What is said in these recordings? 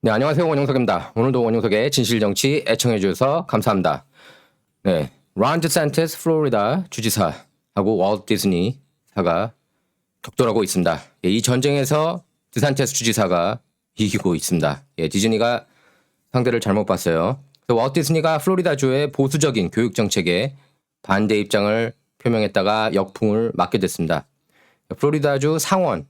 네, 안녕하세요. 원용석입니다. 오늘도 원용석의 진실정치 애청해 주셔서 감사합니다. 네, 론 디산티스 플로리다 주지사하고 월트 디즈니사가 격돌하고 있습니다. 예, 이 전쟁에서 디산티스 주지사가 이기고 있습니다. 예, 디즈니가 상대를 잘못 봤어요. 월트 디즈니가 플로리다주의 보수적인 교육 정책에 반대 입장을 표명했다가 역풍을 맞게 됐습니다. 플로리다주 상원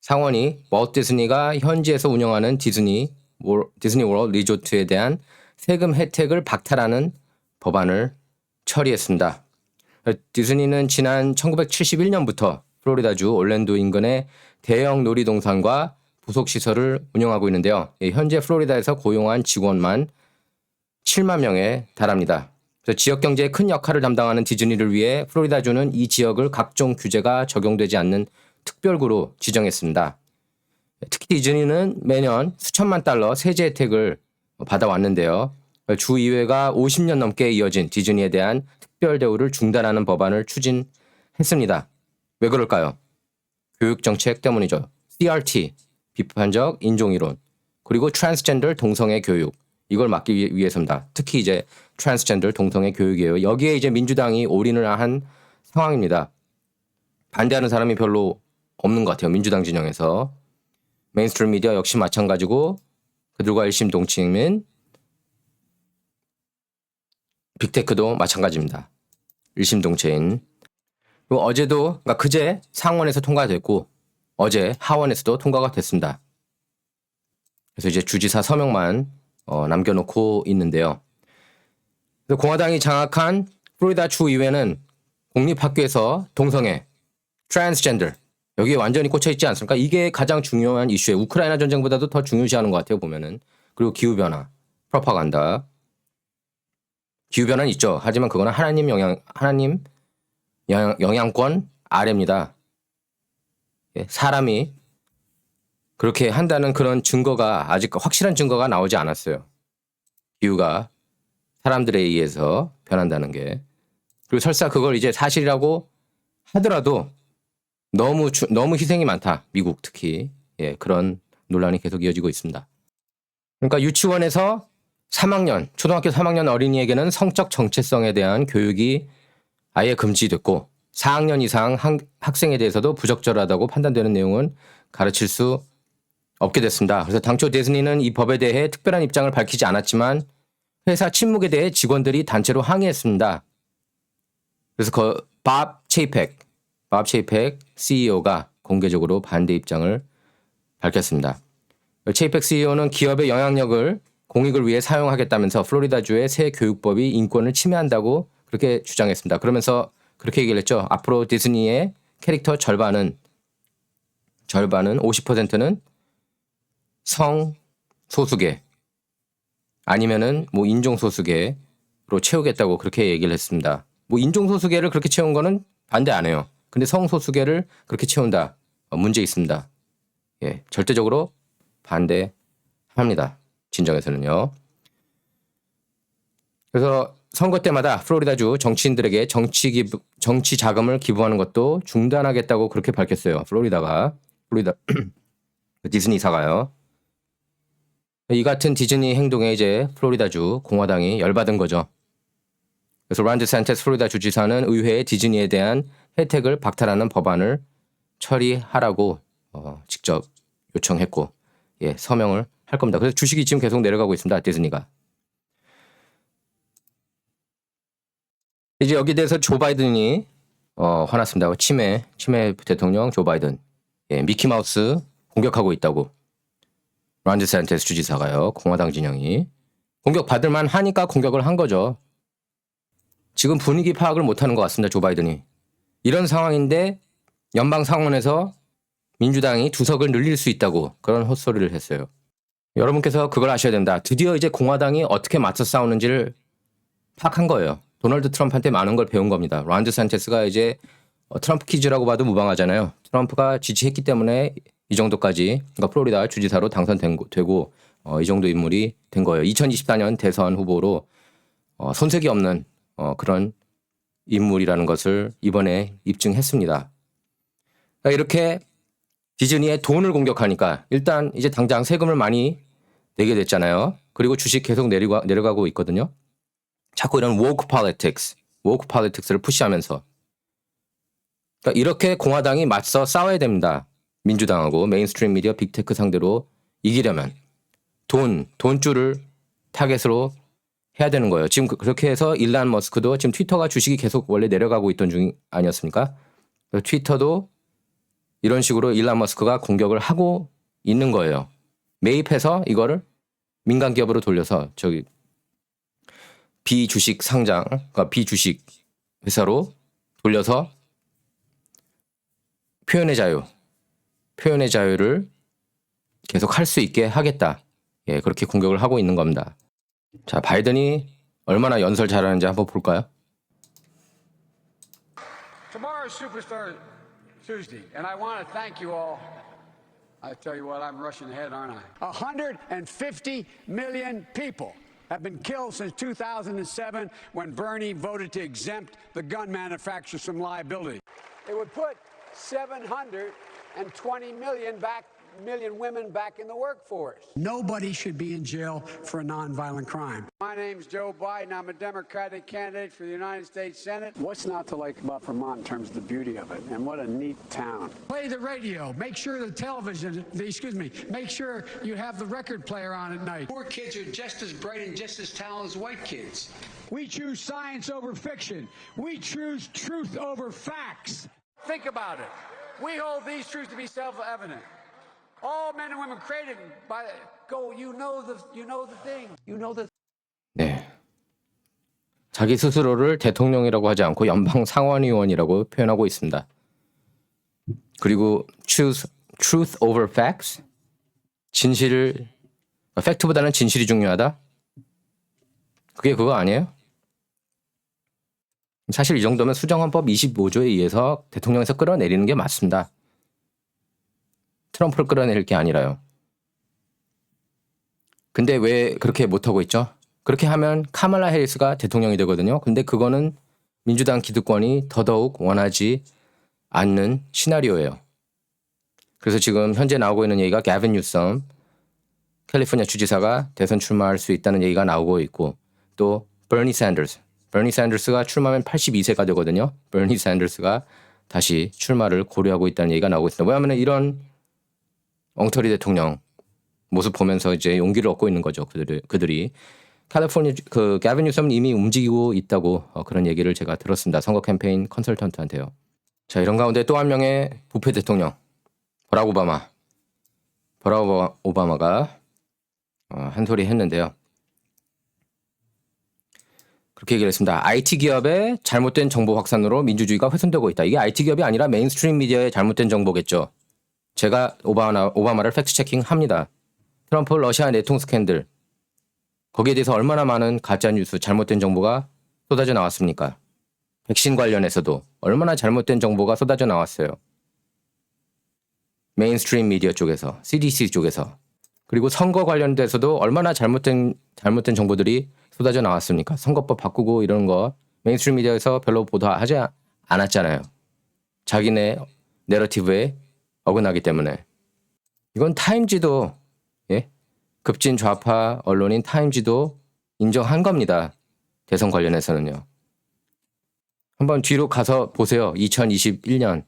상원이 월트 디즈니가 현지에서 운영하는 디즈니 월- 디즈니 월드 리조트에 대한 세금 혜택을 박탈하는 법안을 처리했습니다. 디즈니는 지난 1971년부터 플로리다주 올랜도 인근의 대형 놀이동산과 부속 시설을 운영하고 있는데요. 예, 현재 플로리다에서 고용한 직원만 7만 명에 달합니다. 지역 경제에 큰 역할을 담당하는 디즈니를 위해 플로리다주는 이 지역을 각종 규제가 적용되지 않는 특별구로 지정했습니다. 특히 디즈니는 매년 수천만 달러 세제 혜택을 받아왔는데요. 주의회가 50년 넘게 이어진 디즈니에 대한 특별 대우를 중단하는 법안을 추진했습니다. 왜 그럴까요? 교육 정책 때문이죠. CRT, 비판적 인종이론, 그리고 트랜스젠더 동성애 교육 이걸 막기 위- 위해서입니다. 특히 이제 트랜스젠더 동성애 교육이에요. 여기에 이제 민주당이 올인을 한 상황입니다. 반대하는 사람이 별로 없는 것 같아요. 민주당 진영에서 메인스트림 미디어 역시 마찬가지고 그들과 일심동체인 빅테크도 마찬가지입니다. 일심동체인 그리고 어제도 그러니까 그제 상원에서 통과됐고 어제 하원에서도 통과가 됐습니다. 그래서 이제 주지사 서명만 어, 남겨놓고 있는데요. 공화당이 장악한 플로리다 주 의회는 공립학교에서 동성애, 트랜스젠더 여기에 완전히 꽂혀 있지 않습니까? 이게 가장 중요한 이슈예요. 우크라이나 전쟁보다도 더 중요시하는 것 같아요 보면은 그리고 기후 변화, 프로파간다. 기후 변화는 있죠. 하지만 그거는 하나님 영향, 하나님 영향, 영향권 아래입니다. 예, 사람이 그렇게 한다는 그런 증거가 아직 확실한 증거가 나오지 않았어요. 기후가 사람들에 의해서 변한다는 게 그리고 설사 그걸 이제 사실이라고 하더라도 너무 주- 너무 희생이 많다. 미국 특히 예, 그런 논란이 계속 이어지고 있습니다. 그러니까 유치원에서 3학년, 초등학교 3학년 어린이에게는 성적 정체성에 대한 교육이 아예 금지됐고 4학년 이상 학- 학생에 대해서도 부적절하다고 판단되는 내용은 가르칠 수 없게 됐습니다. 그래서 당초 디즈니는 이 법에 대해 특별한 입장을 밝히지 않았지만 회사 침묵에 대해 직원들이 단체로 항의했습니다. 그래서 그 밥 체이펙, 밥 체이펙 CEO가 공개적으로 반대 입장을 밝혔습니다. 체이펙 CEO는 기업의 영향력을 공익을 위해 사용하겠다면서 플로리다주의 새 교육법이 인권을 침해한다고 그렇게 주장했습니다. 그러면서 그렇게 얘기를 했죠. 앞으로 디즈니의 캐릭터 절반은 절반은 50%는 성 소수계 아니면은 뭐 인종 소수계로 채우겠다고 그렇게 얘기를 했습니다. 뭐 인종 소수계를 그렇게 채운 거는 반대 안 해요. 근데 성 소수계를 그렇게 채운다. 어, 문제 있습니다. 예, 절대적으로 반대합니다. 진정에서는요. 그래서 선거 때마다 플로리다주 정치인들에게 정치 기부, 정치 자금을 기부하는 것도 중단하겠다고 그렇게 밝혔어요. 플로리다가 플로리다 디즈니사가요. 이 같은 디즈니 행동에 이제 플로리다주 공화당이 열받은 거죠. 그래서 란드 산테스 플로리다 주지사는 의회에 디즈니에 대한 혜택을 박탈하는 법안을 처리하라고 어, 직접 요청했고 예, 서명을 할 겁니다. 그래서 주식이 지금 계속 내려가고 있습니다. 디즈니가. 이제 여기 대해서 조 바이든이 어, 화났습니다. 치매, 치매 대통령 조 바이든. 예, 미키마우스 공격하고 있다고. 란드 산테스 주지사가요. 공화당 진영이. 공격 받을 만 하니까 공격을 한 거죠. 지금 분위기 파악을 못하는 것 같습니다. 조 바이든이. 이런 상황인데 연방 상원에서 민주당이 두석을 늘릴 수 있다고 그런 헛소리를 했어요. 여러분께서 그걸 아셔야 됩니다. 드디어 이제 공화당이 어떻게 맞서 싸우는지를 파악한 거예요. 도널드 트럼프한테 많은 걸 배운 겁니다. 란드 산체스가 이제 어, 트럼프 퀴즈라고 봐도 무방하잖아요. 트럼프가 지지했기 때문에 이 정도까지 그러니까 플로리다 주지사로 당선된 거- 되고 어, 이 정도 인물이 된 거예요. 2024년 대선 후보로 어, 손색이 없는 어, 그런 인물이라는 것을 이번에 입증했습니다. 그러니까 이렇게 디즈니의 돈을 공격하니까 일단 이제 당장 세금을 많이 되게 됐잖아요. 그리고 주식 계속 내려가, 내려가고 있거든요. 자꾸 이런 woke politics, woke politics를 푸시하면서 그러니까 이렇게 공화당이 맞서 싸워야 됩니다. 민주당하고 메인스트림 미디어 빅테크 상대로 이기려면 돈, 돈줄을 타겟으로 해야 되는 거예요. 지금 그- 그렇게 해서 일란 머스크도 지금 트위터가 주식이 계속 원래 내려가고 있던 중 아니었습니까? 트위터도 이런 식으로 일란 머스크가 공격을 하고 있는 거예요. 매입해서 이거를 민간 기업으로 돌려서 저기 비주식 상장, 그러니까 비주식 회사로 돌려서 표현의 자유, 표현의 자유를 계속 할 수 있게 하겠다. 예, 그렇게 공격을 하고 있는 겁니다. 자, 바이든이 얼마나 연설 잘하는지 한번 볼까요? Tomorrow's Superstar Tuesday, and I want to thank you all. I tell you what, I'm rushing ahead, aren't I? 150 million people have been killed since 2007 when Bernie voted to exempt the gun manufacturers from liability. It would put 720 million back million women back in the workforce. Nobody should be in jail for a nonviolent crime. My name's Joe Biden. I'm a Democratic candidate for the United States Senate. What's not to like about Vermont in terms of the beauty of it? And what a neat town. Play the radio. Make sure the television, the, excuse me, make sure you have the record player on at night. Poor kids are just as bright and just as talented as white kids. We choose science over fiction. We choose truth over facts. Think about it. We hold these truths to be self-evident. All 네. 자기 스스로를 대통령이라고 하지 않고 연방 상원의원이라고 표현하고 있습니다. 그리고 choose truth over facts. 진실을 팩트보다는 진실이 중요하다. 그게 그거 아니에요? 사실 이 정도면 수정헌법 25조에 의해서 대통령에서 끌어내리는 게 맞습니다. 트럼프를 끌어내릴 게 아니라요. 근데 왜 그렇게 못하고 있죠? 그렇게 하면 카말라 해리스가 대통령이 되거든요. 근데 그거는 민주당 기득권이 더더욱 원하지 않는 시나리오예요. 그래서 지금 현재 나오고 있는 얘기가 가빈 뉴섬 캘리포니아 주지사가 대선 출마할 수 있다는 얘기가 나오고 있고 또 버니 샌더스 버니 샌더스가 출마하면 82세가 되거든요. 버니 샌더스가 다시 출마를 고려하고 있다는 얘기가 나오고 있습니다. 왜냐하면 이런 엉터리 대통령 모습 보면서 이제 용기를 얻고 있는 거죠. 그들이 그들이 캘리포니아 주- 그 가빈 뉴섬은 이미 움직이고 있다고 어, 그런 얘기를 제가 들었습니다. 선거 캠페인 컨설턴트한테요. 자 이런 가운데 또 한 명의 부패 대통령 버락 오바마 버락 오바- 오바마가 어, 한 소리 했는데요. 그렇게 얘기를 했습니다. IT 기업의 잘못된 정보 확산으로 민주주의가 훼손되고 있다. 이게 IT 기업이 아니라 메인스트림 미디어의 잘못된 정보겠죠. 제가 오바마, 오바마를 팩트 체킹 합니다. 트럼프 러시아 내통 스캔들. 거기에 대해서 얼마나 많은 가짜 뉴스, 잘못된 정보가 쏟아져 나왔습니까? 백신 관련해서도 얼마나 잘못된 정보가 쏟아져 나왔어요. 메인스트림 미디어 쪽에서, CDC 쪽에서. 그리고 선거 관련돼서도 얼마나 잘못된 잘못된 정보들이 쏟아져 나왔습니까? 선거법 바꾸고 이런 거 메인스트림 미디어에서 별로 보도하지 않았잖아요. 자기네 내러티브에 어긋나기 때문에 이건 타임지도 예? 급진 좌파 언론인 타임지도 인정한 겁니다. 대선 관련해서는요. 한번 뒤로 가서 보세요. 2021년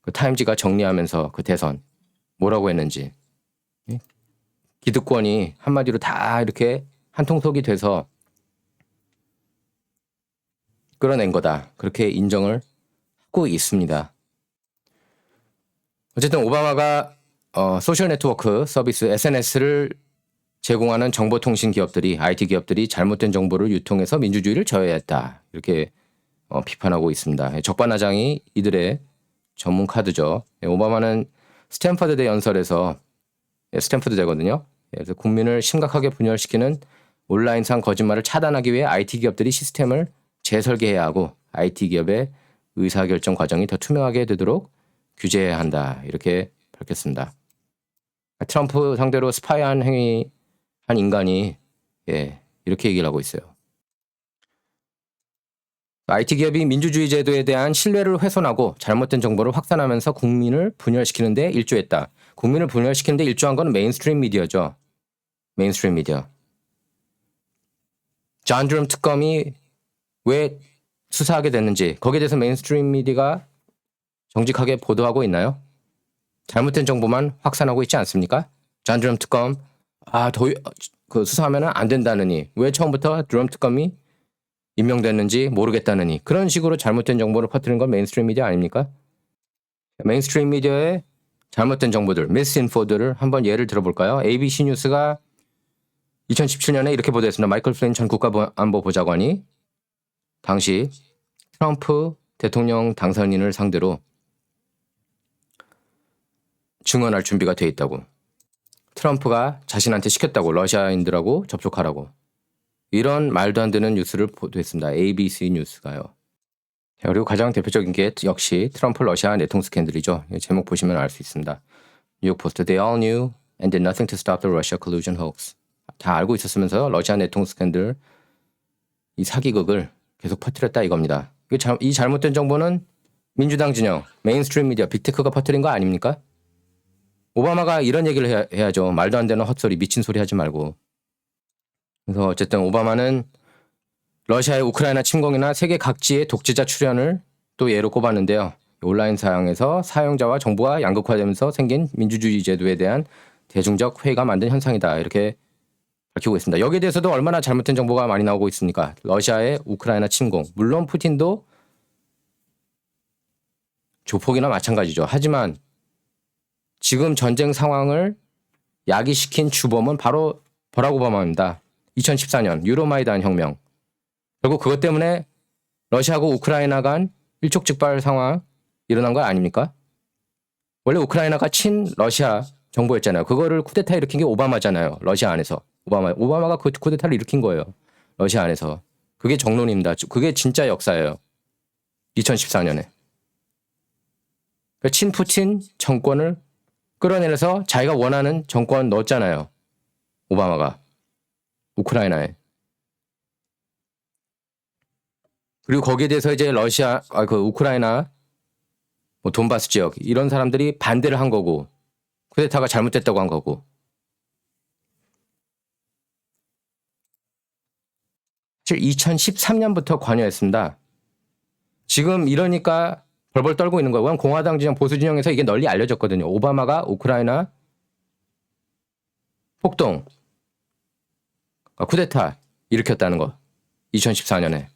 그 타임지가 정리하면서 그 대선 뭐라고 했는지 예? 기득권이 한마디로 다 이렇게 한통속이 돼서 끌어낸 거다. 그렇게 인정을 하고 있습니다. 어쨌든 오바마가 어, 소셜 네트워크 서비스 SNS를 제공하는 정보통신 기업들이 IT 기업들이 잘못된 정보를 유통해서 민주주의를 저해했다 이렇게 어, 비판하고 있습니다. 적반하장이 이들의 전문 카드죠. 예, 오바마는 스탠퍼드대 연설에서 예, 스탠퍼드대거든요. 예, 그래서 국민을 심각하게 분열시키는 온라인상 거짓말을 차단하기 위해 IT 기업들이 시스템을 재설계해야 하고 IT 기업의 의사결정 과정이 더 투명하게 되도록 규제해야 한다. 이렇게 밝혔습니다. 트럼프 상대로 스파이한 행위 한 인간이 예, 이렇게 얘기를 하고 있어요. IT 기업이 민주주의 제도에 대한 신뢰를 훼손하고 잘못된 정보를 확산하면서 국민을 분열시키는 데 일조했다. 국민을 분열시키는 데 일조한 건 메인스트림 미디어죠. 메인스트림 미디어. 존 드럼 특검이 왜 수사하게 됐는지 거기에 대해서 메인스트림 미디어가 정직하게 보도하고 있나요? 잘못된 정보만 확산하고 있지 않습니까? 존 드럼 특검 아 더 그 수사하면은 안 된다느니 왜 처음부터 드럼 특검이 임명됐는지 모르겠다느니 그런 식으로 잘못된 정보를 퍼뜨리는 건 메인스트림 미디어 아닙니까? 메인스트림 미디어의 잘못된 정보들, 미스인포들을 한번 예를 들어볼까요? ABC 뉴스가 2017년에 이렇게 보도했습니다. 마이클 플린 전 국가안보보좌관이 당시 트럼프 대통령 당선인을 상대로 증언할 준비가 돼 있다고. 트럼프가 자신한테 시켰다고 러시아인들하고 접촉하라고. 이런 말도 안 되는 뉴스를 보도했습니다. ABC 뉴스가요. 자, 그리고 가장 대표적인 게 역시 트럼프 러시아 내통 스캔들이죠. 이 제목 보시면 알 수 있습니다. 뉴욕 포스트 They all knew and did nothing to stop the Russia collusion hoax. 다 알고 있었으면서 러시아 내통 스캔들 이 사기극을 계속 퍼뜨렸다 이겁니다. 이 잘못된 정보는 민주당 진영, 메인스트림 미디어, 빅테크가 퍼뜨린 거 아닙니까? 오바마가 이런 얘기를 해야, 해야죠. 말도 안 되는 헛소리, 미친 소리 하지 말고. 그래서 어쨌든 오바마는 러시아의 우크라이나 침공이나 세계 각지의 독재자 출현을 또 예로 꼽았는데요. 온라인 사양에서 사용자와 정부가 양극화되면서 생긴 민주주의 제도에 대한 대중적 회의가 만든 현상이다. 이렇게 밝히고 있습니다. 여기에 대해서도 얼마나 잘못된 정보가 많이 나오고 있습니까? 러시아의 우크라이나 침공. 물론 푸틴도 조폭이나 마찬가지죠. 하지만 지금 전쟁 상황을 야기시킨 주범은 바로 버락 오바마입니다. 2014년 유로마이단 혁명. 결국 그것 때문에 러시아하고 우크라이나 간 일촉즉발 상황 일어난 거 아닙니까? 원래 우크라이나가 친 러시아 정부였잖아요. 그거를 쿠데타 일으킨 게 오바마잖아요. 러시아 안에서. 오바마 오바마가 그 쿠데타를 일으킨 거예요. 러시아 안에서. 그게 정론입니다. 그게 진짜 역사예요. 2014년에. 그러니까 친푸친 정권을 끌어내려서 자기가 원하는 정권 넣었잖아요. 오바마가. 우크라이나에. 그리고 거기에 대해서 이제 러시아, 아, 그 우크라이나, 뭐 돈바스 지역 이런 사람들이 반대를 한 거고 쿠데타가 잘못됐다고 한 거고. 사실 2013년부터 관여했습니다. 지금 이러니까 벌벌 떨고 있는 거고요. 공화당 진영, 보수 진영에서 이게 널리 알려졌거든요. 오바마가 우크라이나 폭동, 아, 쿠데타 일으켰다는 거. 2014년에.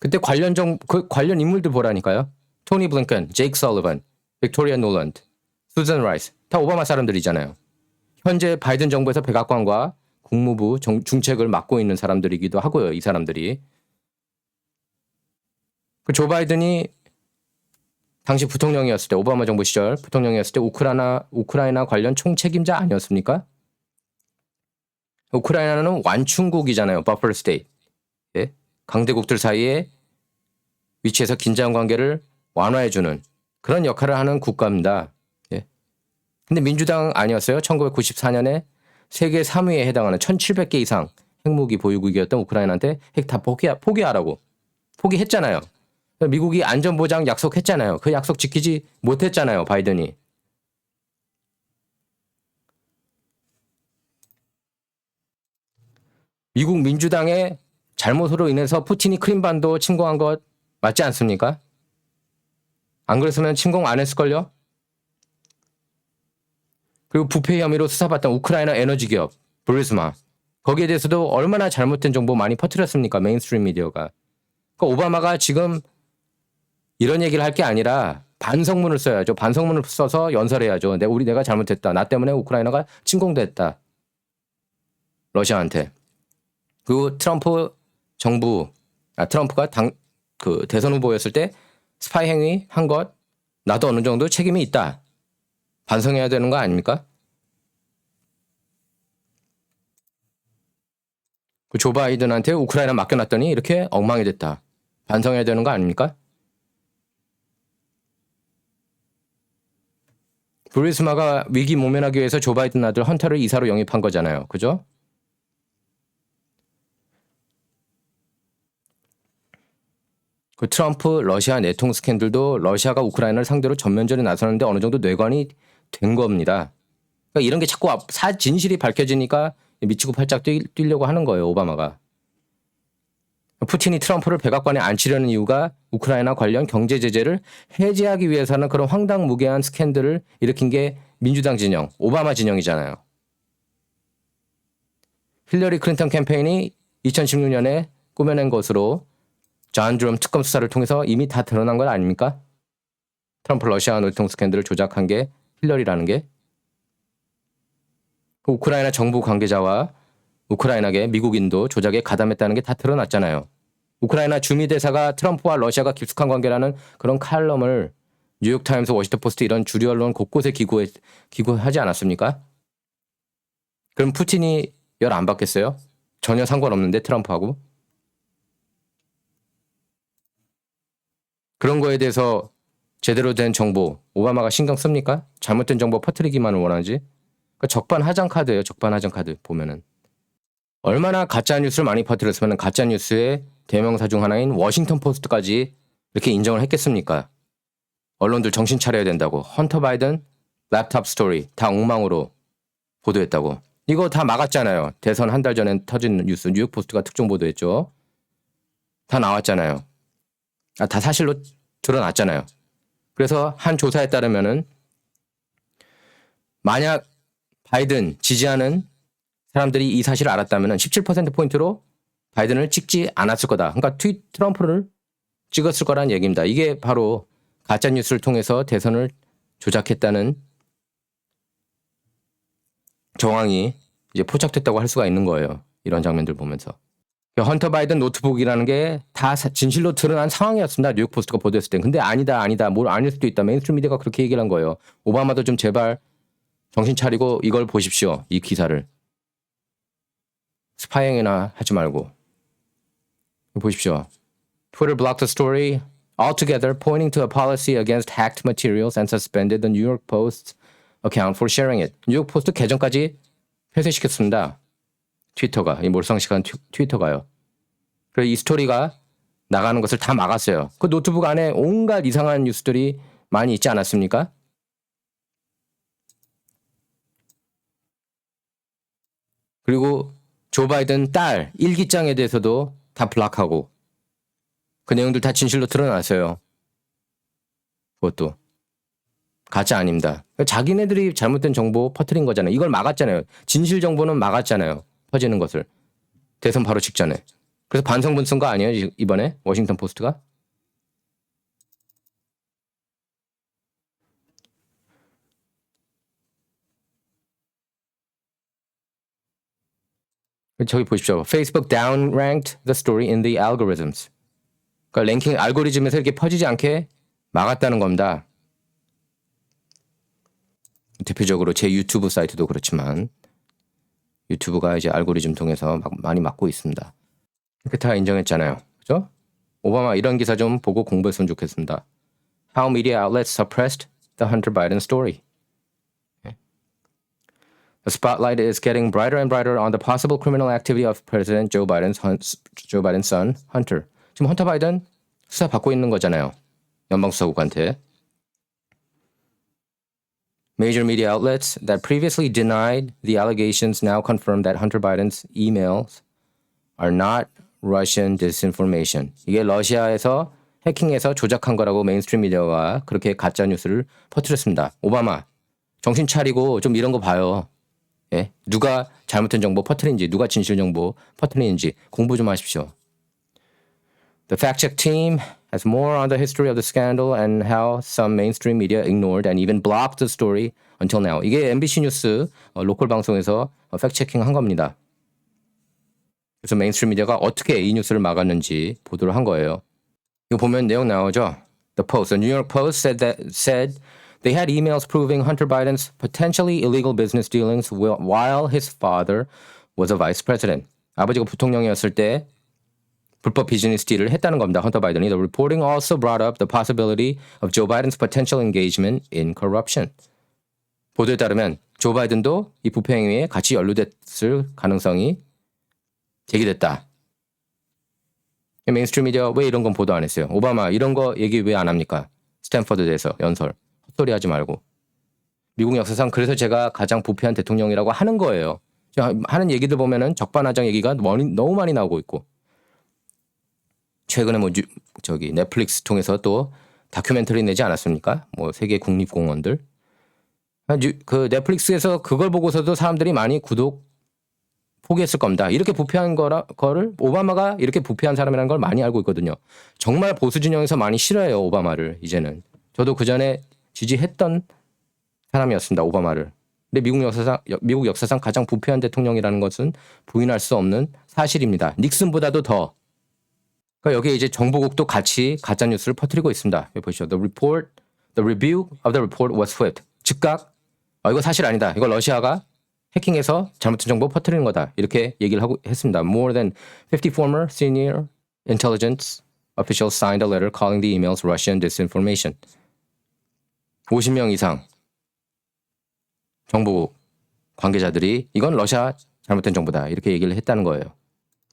그때 관련 정, 그 관련 인물들 보라니까요. 토니 블링컨, 제이크 설리번, 빅토리아 놀란드, 수잔 라이스. 다 오바마 사람들이잖아요. 현재 바이든 정부에서 백악관과 국무부 정- 중책을 맡고 있는 사람들이기도 하고요. 이 사람들이. 그 조 바이든이 당시 부통령이었을 때 오바마 정부 시절 부통령이었을 때 우크라이나 우크라이나 관련 총책임자 아니었습니까? 우크라이나는 완충국이잖아요. 버퍼 스테이트. 예? 강대국들 사이에 위치해서 긴장 관계를 완화해 주는 그런 역할을 하는 국가입니다. 예. 근데 민주당 아니었어요? 1994년에 세계 3위에 해당하는 1,700개 이상 핵무기 보유국이었던 우크라이나한테 핵 다 포기 포기하라고 포기했잖아요. 미국이 안전보장 약속했잖아요. 그 약속 지키지 못했잖아요. 바이든이. 미국 민주당의 잘못으로 인해서 푸틴이 크림반도 침공한 것 맞지 않습니까? 안 그랬으면 침공 안 했을걸요? 그리고 부패 혐의로 수사받던 우크라이나 에너지 기업 브리스마 거기에 대해서도 얼마나 잘못된 정보 많이 퍼뜨렸습니까? 메인스트림 미디어가. 그러니까 오바마가 지금 이런 얘기를 할 게 아니라 반성문을 써야죠. 반성문을 써서 연설해야죠. 내 우리 내가 잘못했다. 나 때문에 우크라이나가 침공됐다. 러시아한테. 그리고 트럼프 정부 아 트럼프가 당 그 대선 후보였을 때 스파이 행위 한 것 나도 어느 정도 책임이 있다. 반성해야 되는 거 아닙니까? 그조 바이든한테 우크라이나 맡겨놨더니 이렇게 엉망이 됐다. 반성해야 되는 거 아닙니까? 브리스마가 위기 모면하기 위해서 조 바이든 아들 헌터를 이사로 영입한 거잖아요. 그죠? 그 트럼프 러시아 내통 스캔들도 러시아가 우크라이나를 상대로 전면전에 나서는데 어느 정도 뇌관이 된 겁니다. 그러니까 이런 게 자꾸 앞- 사 진실이 밝혀지니까 미치고 팔짝 뛰, 뛰려고 하는 거예요 오바마가. 푸틴이 트럼프를 백악관에 앉히려는 이유가 우크라이나 관련 경제 제재를 해제하기 위해서는 그런 황당무계한 스캔들을 일으킨 게 민주당 진영, 오바마 진영이잖아요. 힐러리 클린턴 캠페인이 2016년에 꾸며낸 것으로 존 드럼 특검 수사를 통해서 이미 다 드러난 건 아닙니까? 트럼프 러시아 노통 스캔들을 조작한 게 힐러리라는 게그 우크라이나 정부 관계자와 우크라이나계 미국인도 조작에 가담했다는 게 다 드러났잖아요. 우크라이나 주미 대사가 트럼프와 러시아가 깊숙한 관계라는 그런 칼럼을 뉴욕 타임스, 워싱턴 포스트 이런 주류 언론 곳곳에 기고해, 기고하지 않았습니까? 그럼 푸틴이 열 안 받겠어요? 전혀 상관없는데 트럼프하고 그런 거에 대해서 제대로 된 정보 오바마가 신경 씁니까? 잘못된 정보 퍼뜨리기만을 원하지. 그러니까 적반하장 카드예요. 적반하장 카드 보면은 얼마나 가짜 뉴스를 많이 퍼뜨렸으면 가짜 뉴스의 대명사 중 하나인 워싱턴 포스트까지 이렇게 인정을 했겠습니까? 언론들 정신 차려야 된다고 헌터 바이든 랩탑 스토리 다 엉망으로 보도했다고 이거 다 막았잖아요. 대선 한 달 전에 터진 뉴스 뉴욕 포스트가 특종 보도했죠. 다 나왔잖아요. 아, 다 사실로 드러났잖아요. 그래서 한 조사에 따르면은 만약 바이든 지지하는 사람들이 이 사실을 알았다면 17%포인트로 바이든을 찍지 않았을 거다. 그러니까 트윗 트럼프를 찍었을 거란 얘기입니다. 이게 바로 가짜 뉴스를 통해서 대선을 조작했다는 정황이 이제 포착됐다고 할 수가 있는 거예요. 이런 장면들 보면서. 헌터 바이든 노트북이라는 게 다 진실로 드러난 상황이었습니다. 뉴욕 포스트가 보도했을 때. 근데 아니다, 아니다. 뭘 아닐 수도 있다. 메인스트림 미디어가 그렇게 얘기를 한 거예요. 오바마도 좀 제발 정신 차리고 이걸 보십시오. 이 기사를. 스파이행이나 하지 말고. 보십시오. Twitter blocked the story altogether, pointing to a policy against hacked materials and suspended the New York Post's account for sharing it. 뉴욕 포스트 계정까지 폐쇄시켰습니다. 트위터가 이 몰상식한 트- 트위터가요. 그래서 이 스토리가 나가는 것을 다 막았어요. 그 노트북 안에 온갖 이상한 뉴스들이 많이 있지 않았습니까? 그리고 조 바이든 딸 일기장에 대해서도 다 블락하고 그 내용들 다 진실로 드러났어요. 그것도 가짜 아닙니다. 자기네들이 잘못된 정보 퍼뜨린 거잖아요. 이걸 막았잖아요. 진실 정보는 막았잖아요. 퍼지는 것을 대선 바로 직전에. 그래서 반성문 쓴거 아니에요 이- 이번에 워싱턴 포스트가? 저기 보십시오. Facebook downranked the story in the algorithms. 그러니까 랭킹 알고리즘에서 이렇게 퍼지지 않게 막았다는 겁니다. 대표적으로 제 유튜브 사이트도 그렇지만 유튜브가 이제 알고리즘 통해서 막 많이 막고 있습니다. 이렇게 다 인정했잖아요. 그죠? 오바마 이런 기사 좀 보고 공부했으면 좋겠습니다. How media outlets suppressed the Hunter Biden story. 예. The spotlight is getting brighter and brighter on the possible criminal activity of President Joe Biden's hun- Joe Biden's son Hunter. 지금 헌터 바이든 수사 받고 있는 거잖아요. 연방수사국한테. Major media outlets that previously denied the allegations now confirm that Hunter Biden's emails are not Russian disinformation. 이게 러시아에서 해킹해서 조작한 거라고 메인스트림 미디어가 그렇게 가짜 뉴스를 퍼뜨렸습니다. 오바마 정신 차리고 좀 이런 거 봐요. 예? 누가 잘못된 정보 퍼뜨린지, 누가 진실 정보 퍼뜨리는지 공부 좀 하십시오. The fact check team has more on the history of the scandal and how some mainstream media ignored and even blocked the story until now. 이게 MBC 뉴스 어, 로컬 방송에서 어, 팩트 체킹 한 겁니다. 그래서 메인스트림 미디어가 어떻게 이 뉴스를 막았는지 보도를 한 거예요. 이거 보면 내용 나오죠. The Post, the New York Post said that said they had emails proving Hunter Biden's potentially illegal business dealings whi- while his father was a vice president. 아버지가 부통령이었을 때 불법 비즈니스 딜을 했다는 겁니다. 헌터 바이든이. The reporting also brought up the possibility of Joe Biden's potential engagement in corruption. 보도에 따르면 조 바이든도 이 부패 행위에 같이 연루됐을 가능성이 제기됐다. 메인스트림 미디어 왜 이런 건 보도 안 했어요? 오바마 이런 거 얘기 왜 안 합니까? 스탠퍼드에서 연설 헛소리 하지 말고 미국 역사상 그래서 제가 가장 부패한 대통령이라고 하는 거예요. 하는 얘기들 보면은 적반하장 얘기가 너무 많이 나오고 있고 최근에 뭐 유- 저기 넷플릭스 통해서 또 다큐멘터리 내지 않았습니까? 뭐 세계 국립공원들 아, 유- 그 넷플릭스에서 그걸 보고서도 사람들이 많이 구독 포기했을 겁니다. 이렇게 부패한 거라 거를 오바마가 이렇게 부패한 사람이라는 걸 많이 알고 있거든요. 정말 보수 진영에서 많이 싫어해요 오바마를 이제는. 저도 그 전에 지지했던 사람이었습니다 오바마를. 근데 미국 역사상 여- 미국 역사상 가장 부패한 대통령이라는 것은 부인할 수 없는 사실입니다. 닉슨보다도 더. 그러니까 여기에 이제 정보국도 같이 가짜 뉴스를 퍼뜨리고 있습니다. 여기 보시죠. The report, the review of the report was swift. 즉각 아, 이거 사실 아니다. 이거 러시아가 해킹해서 잘못된 정보 퍼뜨리는 거다. 이렇게 얘기를 하고 했습니다. More than 50 former senior intelligence officials signed a letter calling the emails Russian disinformation. 50명 이상 정보국 관계자들이 이건 러시아 잘못된 정보다. 이렇게 얘기를 했다는 거예요.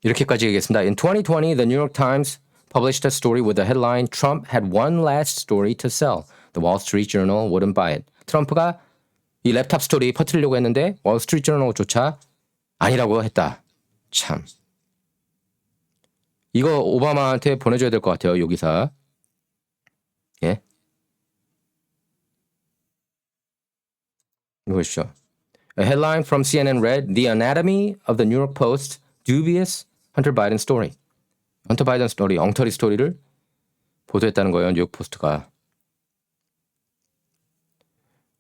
이렇게까지 얘기했습니다. In 2020, the New York Times published a story with the headline Trump had one last story to sell. The Wall Street Journal wouldn't buy it. 트럼프가 이 랩탑 스토리 퍼뜨리려고 했는데 월스트리트 저널조차 아니라고 했다. 참. 이거 오바마한테 보내줘야 될 것 같아요. 요 기사. 예. 이거 보십시오. A headline from CNN read The Anatomy of the New York Post Dubious Hunter Biden Story. 헌터 바이든 스토리, 엉터리 스토리를 보도했다는 거예요. 뉴욕 포스트가.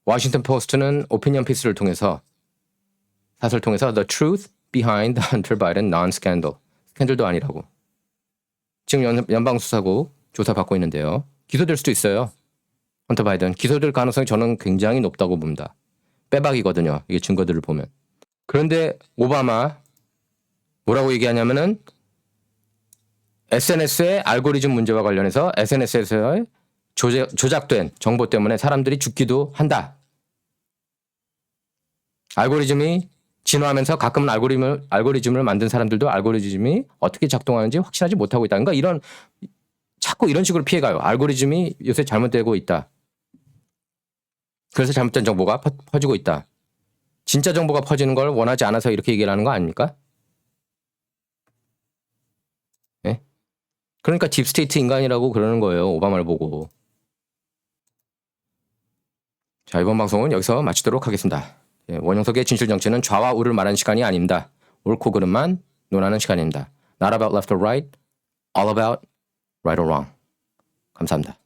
워싱턴 포스트는 오피니언 피스를 통해서 사설 통해서 The Truth Behind the Hunter Biden Non-Scandal 스캔들도 아니라고 지금 연, 연방수사국 조사받고 있는데요. 기소될 수도 있어요. 헌터 바이든 기소될 가능성이 저는 굉장히 높다고 봅니다. 빼박이거든요. 이게 증거들을 보면. 그런데 오바마 뭐라고 얘기하냐면은 SNS의 알고리즘 문제와 관련해서 SNS에서의 조작, 조작된 정보 때문에 사람들이 죽기도 한다. 알고리즘이 진화하면서 가끔은 알고리즘을, 알고리즘을 만든 사람들도 알고리즘이 어떻게 작동하는지 확신하지 못하고 있다. 그러니까 이런 자꾸 이런 식으로 피해가요. 알고리즘이 요새 잘못되고 있다. 그래서 잘못된 정보가 퍼, 퍼지고 있다. 진짜 정보가 퍼지는 걸 원하지 않아서 이렇게 얘기를 하는 거 아닙니까? 예? 그러니까 딥스테이트 인간이라고 그러는 거예요. 오바마를 보고. 자, 이번 방송은 여기서 마치도록 하겠습니다. 예, 원영석의 진실 정치는 좌와 우를 말하는 시간이 아닙니다. 옳고 그름만 논하는 시간입니다. Not about left or right, all about right or wrong. 감사합니다.